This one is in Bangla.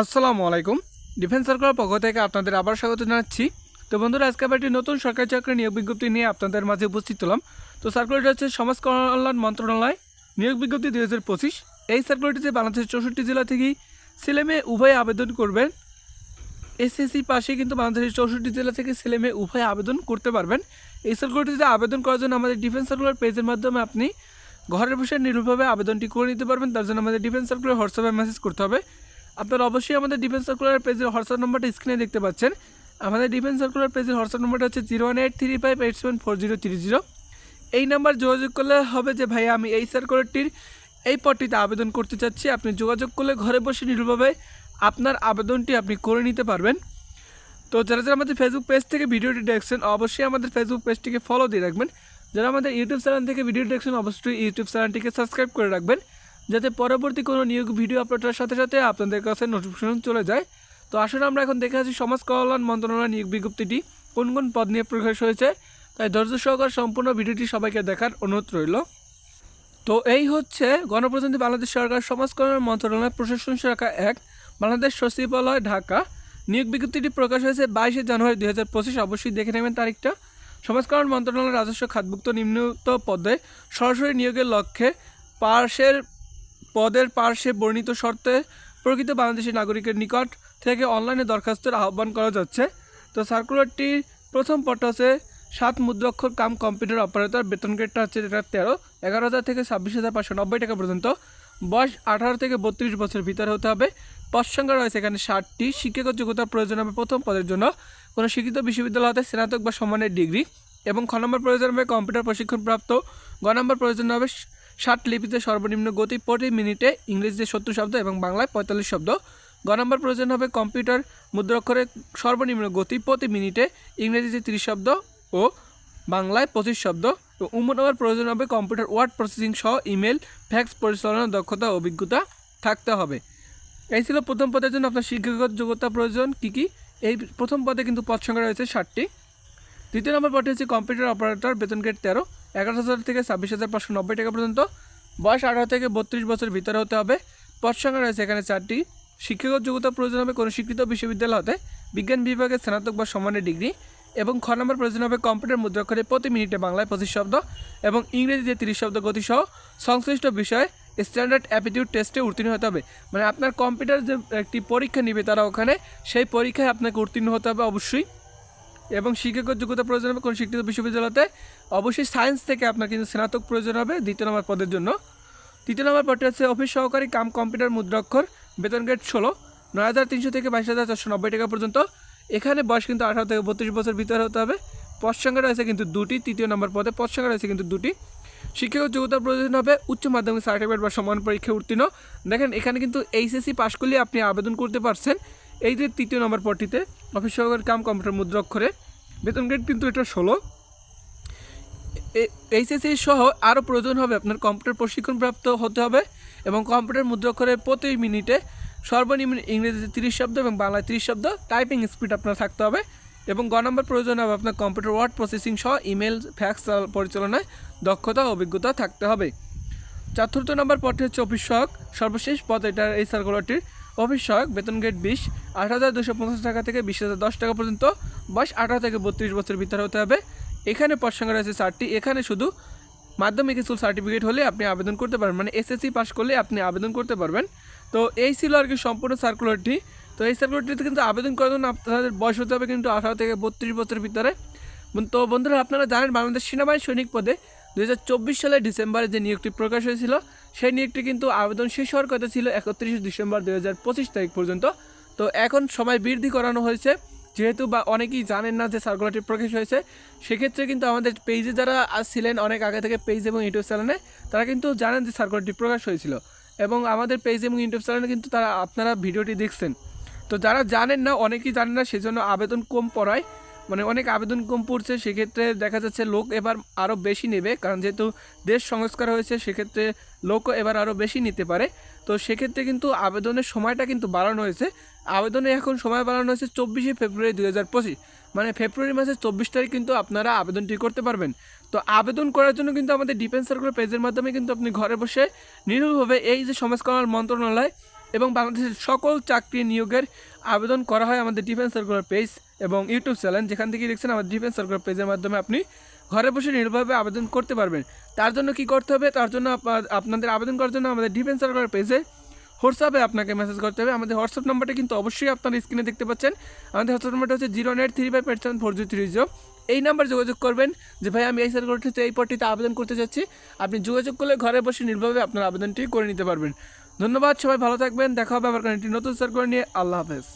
আসসালামু আলাইকুম। ডিফেন্স সার্কেলের পক্ষ থেকে আপনাদের আবার স্বাগত জানাচ্ছি। তো বন্ধুরা, আজকে আবার একটি নতুন সরকারি চাকরি নিয়োগ বিজ্ঞপ্তি নিয়ে আপনাদের মাঝে উপস্থিত হলাম। তো সার্কুলারটি হচ্ছে সমাজ কল্যাণ মন্ত্রণালয় নিয়োগ বিজ্ঞপ্তি দুই হাজার পঁচিশ। এই সার্কুলারটিতে বাংলাদেশের চৌষট্টি জেলা থেকেই ছেলে মেয়ে উভয়ে আবেদন করবেন। এসএসসি পাশে কিন্তু বাংলাদেশের চৌষট্টি জেলা থেকে ছেলে মেয়ে উভয়ে আবেদন করতে পারবেন। এই সার্কুলারটিতে আবেদন করার জন্য আমাদের ডিফেন্স সার্কুলার পেজের মাধ্যমে আপনি ঘরের বসে নির্ভুলভাবে আবেদনটি করে নিতে পারবেন। তার জন্য আমাদের ডিফেন্স সার্কুলার হোয়াটসঅ্যাপে মেসেজ করতে হবে। আপনারা অবশ্যই আমাদের ডিফেন্স সার্কুলার পেজের হোয়াটসঅ্যাপ নম্বরটা স্ক্রিনে দেখতে পাচ্ছেন। আমাদের ডিফেন্স সার্কুলার পেজের হোয়াটসঅ্যাপ নম্বরটা হচ্ছে zero one eight three five eight seven four zero three zero এই নাম্বার যোগাযোগ করলে হবে যে, ভাইয়া, আমি এই সার্কুলারটির এই পদটিতে আবেদন করতে চাচ্ছি। আপনি যোগাযোগ করলে ঘরে বসে নির্ভুলভাবে আপনার আবেদনটি আপনি করে নিতে পারবেন। তো যারা যারা আমাদের ফেসবুক পেজ থেকে ভিডিওটি দেখছেন, অবশ্যই আমাদের ফেসবুক পেজটিকে ফলো দিয়ে রাখবেন। যারা আমাদের ইউটিউব চ্যানেল থেকে ভিডিও দেখছেন, অবশ্যই ইউটিউব চ্যানেলটিকে সাবস্ক্রাইব করে রাখবেন। যাতে পরবর্তী কোনো নিয়োগ ভিডিও আপলোডের সাথে সাথে আপনাদের কাছে নোটিফিকেশন চলে যায়। তো আসলে আমরা এখন দেখে আছি সমাজ কল্যাণ মন্ত্রণালয় নিয়োগ বিজ্ঞপ্তিটি কোন কোন পদ নিয়ে প্রকাশ হয়েছে। তাই ধৈর্য সহকার সম্পূর্ণ ভিডিওটি সবাইকে দেখার অনুরোধ রইল। তো এই হচ্ছে গণপ্রজাতন্ত্রী বাংলাদেশ সরকার সমাজ কল্যাণ মন্ত্রণালয় প্রশাসন শাখা এক, বাংলাদেশ সচিবালয় ঢাকা। নিয়োগ বিজ্ঞপ্তিটি প্রকাশ হয়েছে বাইশে জানুয়ারি দুই হাজার পঁচিশ। অবশ্যই দেখে নেবেন তারিখটা। সমাজ কল্যাণ মন্ত্রণালয়ের রাজস্ব খাতভুক্ত নিম্নত পদে সরাসরি নিয়োগের লক্ষ্যে পার্শ্বের পদের পার্শ্বে বর্ণিত শর্তে প্রকৃত বাংলাদেশি নাগরিকের নিকট থেকে অনলাইনে দরখাস্তের আহ্বান করা যাচ্ছে। তো সার্কুলারটির প্রথম পদটা হচ্ছে সাত মুদ্রাক্ষর কাম কম্পিউটার অপারেটর, বেতন গ্রেডটা হচ্ছে এটা তেরো, এগারো হাজার থেকে ছাব্বিশ হাজার পাঁচশো নব্বই টাকা পর্যন্ত। বয়স আঠারো থেকে বত্রিশ বছর ভিতরে হতে হবে। পদ সংখ্যা রয়েছে এখানে ষাটটি। শিক্ষাগত যোগ্যতার প্রয়োজন হবে প্রথম পদের জন্য। কোনো শিক্ষিত বিশ্ববিদ্যালয় হতে স্নাতক বা সমানের ডিগ্রি এবং খ নম্বর প্রয়োজন হবে কম্পিউটার প্রশিক্ষণপ্রাপ্ত। গ নম্বর প্রয়োজন হবে ষাট লিপিতে সর্বনিম্ন গতি প্রতি মিনিটে ইংরেজিতে সত্তর শব্দ এবং বাংলায় পঁয়তাল্লিশ শব্দ। গ নম্বর প্রয়োজন হবে কম্পিউটার মুদ্রাক্ষরে সর্বনিম্ন গতি প্রতি মিনিটে ইংরেজিতে তিরিশ শব্দ ও বাংলায় পঁচিশ শব্দ। উম নম্বর প্রয়োজন হবে কম্পিউটার ওয়ার্ড প্রসেসিং সহ ইমেল, ফ্যাক্স পরিচালনার দক্ষতা, অভিজ্ঞতা থাকতে হবে। এই ছিল প্রথম পদের জন্য আপনার শিক্ষাগত যোগ্যতা প্রয়োজন কী কী? এই প্রথম পদে কিন্তু পদ সংখ্যা রয়েছে ষাটটি। দ্বিতীয় নম্বর পদটি হচ্ছে কম্পিউটার অপারেটর, বেতন গ্রেড তেরো। এগারো হাজার থেকে ছাব্বিশ হাজার পাঁচশো নব্বই টাকা পর্যন্ত। বয়স আঠারো থেকে বত্রিশ বছর ভিতরে হতে হবে। পদ সংখ্যা রয়েছে এখানে চারটি। শিক্ষাগত যোগ্যতা প্রয়োজন হবে কোনো স্বীকৃত বিশ্ববিদ্যালয় হতে বিজ্ঞান বিভাগে স্নাতক বা সমানের ডিগ্রি এবং খ নম্বর প্রয়োজন হবে কম্পিউটার মুদ্রাক্ষরে প্রতি মিনিটে বাংলায় পঁচিশ শব্দ এবং ইংরেজিতে তিরিশ শব্দ গতিসহ সংশ্লিষ্ট বিষয়ে স্ট্যান্ডার্ড অ্যাপিটিউড টেস্টে উত্তীর্ণ হতে হবে। মানে আপনার কম্পিউটার যে একটি পরীক্ষা নেবে তারা ওখানে, সেই পরীক্ষায় আপনাকে উত্তীর্ণ হতে হবে অবশ্যই। এবং শিক্ষাগত যোগ্যতা প্রয়োজন হবে কোন শিক্ষিত বিশ্ববিদ্যালয়তে। অবশ্যই সায়েন্স থেকে আপনার কিন্তু স্নাতক প্রয়োজন হবে দ্বিতীয় নম্বর পদের জন্য। তৃতীয় নম্বর পদটি হচ্ছে অফিস সহকারী কাম কম্পিউটার মুদ্রাক্ষর, বেতন গ্রেড ষোলো, নয় হাজার তিনশো থেকে বাইশ হাজার চারশো নব্বই টাকা পর্যন্ত। এখানে বয়স কিন্তু আঠারো থেকে বত্রিশ বছর ভিতরে হতে হবে। সংখ্যা রয়েছে কিন্তু দুটি, তৃতীয় নম্বর পদে সংখ্যা রয়েছে কিন্তু দুটি। শিক্ষাগত যোগ্যতার প্রয়োজন হবে উচ্চ মাধ্যমিক সার্টিফিকেট বা সমান পরীক্ষায় উত্তীর্ণ। দেখেন এখানে কিন্তু এইচএসসি পাশ করলে আপনি আবেদন করতে পারছেন। এই যে তৃতীয় নম্বর পদটিতে অফিস সহকারী কাম কম্পিউটার মুদ্রাক্ষরে বেতন গ্রেড কিন্তু এটা ষোলো। এইচএসসি সহ আরও প্রয়োজন হবে আপনার কম্পিউটার প্রশিক্ষণপ্রাপ্ত হতে হবে এবং কম্পিউটার মুদ্রাক্ষরে প্রতি মিনিটে সর্বনিম্ন ইংরেজিতে তিরিশ শব্দ এবং বাংলায় তিরিশ শব্দ টাইপিং স্পিড আপনার থাকতে হবে এবং গ নম্বর প্রয়োজন হবে আপনার কম্পিউটার ওয়ার্ড প্রসেসিং সহ ইমেল, ফ্যাক্স পরিচালনায় দক্ষতা ও অভিজ্ঞতা থাকতে হবে। চতুর্থ নম্বর পদটি হচ্ছে অফিস সহায়ক সর্বশেষ পদ এটার এই সার্কুলারটির অফিস সহায়ক বেতন গ্রেড বিশ আট হাজার দুশো পঞ্চাশ টাকা থেকে বিশ হাজার দশ টাকা পর্যন্ত। বয়স আঠারো থেকে বত্রিশ বছর ভিতরে হতে হবে। এখানে পদ রয়েছে চারটি। এখানে শুধু মাধ্যমিক স্কুল সার্টিফিকেট হলে আপনি আবেদন করতে পারবেন। মানে এসএসসি পাস করলে আপনি আবেদন করতে পারবেন। তো এই ছিল আর কি সম্পূর্ণ সার্কুলারটি তো এই সার্কুলারটিতে কিন্তু আবেদন করার জন্য আপনাদের বয়স হতে হবে কিন্তু আঠারো থেকে বত্রিশ বছরের ভিতরে। তো বন্ধুরা, আপনারা জানেন বাংলাদেশ সেনাবাহিনী সৈনিক পদে দু হাজার চব্বিশ সালের ডিসেম্বরে যে নিয়োগটি প্রকাশ হয়েছিল, সেই নিয়োগটি কিন্তু আবেদন শেষ হওয়ার কথা ছিল একত্রিশে ডিসেম্বর দু হাজার পঁচিশ তারিখ পর্যন্ত। তো এখন সময় বৃদ্ধি করানো হয়েছে। যেহেতু বা অনেকেই জানেন না যে সার্কুলারটি প্রকাশ হয়েছে, সেক্ষেত্রে কিন্তু আমাদের পেজে যারা আসছিলেন, অনেক আগে থেকে পেজ এবং ইউটিউব চ্যানেলে, তারা কিন্তু জানেন যে সার্কুলারটি প্রকাশ হয়েছিল। এবং আমাদের পেজ এবং ইউটিউব চ্যানেলে কিন্তু তারা আপনারা ভিডিওটি দেখছেন। তো যারা জানেন না, অনেকেই জানেন না, সেজন্য আবেদন কম পড়ায়। মানে অনেক আবেদন কম পড়ছে, সেক্ষেত্রে দেখা যাচ্ছে লোক এবার আরও বেশি নেবে, কারণ যেহেতু দেশ সংস্কার হয়েছে, সেক্ষেত্রে লোকও এবার আরও বেশি নিতে পারে। তো সেক্ষেত্রে কিন্তু আবেদনের সময়টা কিন্তু বাড়ানো হয়েছে। আবেদনে এখন সময় বাড়ানো হয়েছে চব্বিশে ফেব্রুয়ারি দুই হাজার পঁচিশ। মানে ফেব্রুয়ারি মাসের চব্বিশ তারিখ কিন্তু আপনারা আবেদনটি করতে পারবেন। তো আবেদন করার জন্য কিন্তু আমাদের ডিফেন্স সার্কুলার পেজের মাধ্যমে কিন্তু আপনি ঘরে বসে নির্ভুলভাবে এই যে সমাজ কল্যাণ মন্ত্রণালয় এবং বাংলাদেশের সকল চাকরি নিয়োগের আবেদন করা হয় আমাদের ডিফেন্স সার্কুলার পেজ এবং ইউটিউব চ্যানেল যেখান থেকে দেখছেন আমাদের ডিফেন্স সার্কুলার পেজের মাধ্যমে আপনি ঘরে বসে নির্ভরভাবে আবেদন করতে পারবেন। তার জন্য কি করতে হবে? তার জন্য আপনাদের আবেদন করার জন্য আমাদের ডিফেন্স সার্কুলার পেজে হোয়াটসঅ্যাপে আপনাকে মেসেজ করতে হবে। আমাদের হোয়াটসঅ্যাপ নাম্বারটা কিন্তু অবশ্যই আপনারা স্ক্রিনে দেখতে পাচ্ছেন। আমাদের হোয়াটসঅ্যাপ নাম্বারটা হচ্ছে zero nine three five eight seven four zero three zero এই নাম্বার যোগাযোগ করবেন যে, ভাই, আমি এই সার্কুলারটিতে এই পদটিতে আবেদন করতে চাচ্ছি। আপনি যোগাযোগ করলে ঘরে বসে নির্ভরভাবে আপনার আবেদনটি করে নিতে পারবেন। ধন্যবাদ সবাই ভালো থাকবেন দেখা হবে আবার একটি নতুন সার্কুলার নিয়ে। আল্লাহ হাফেজ।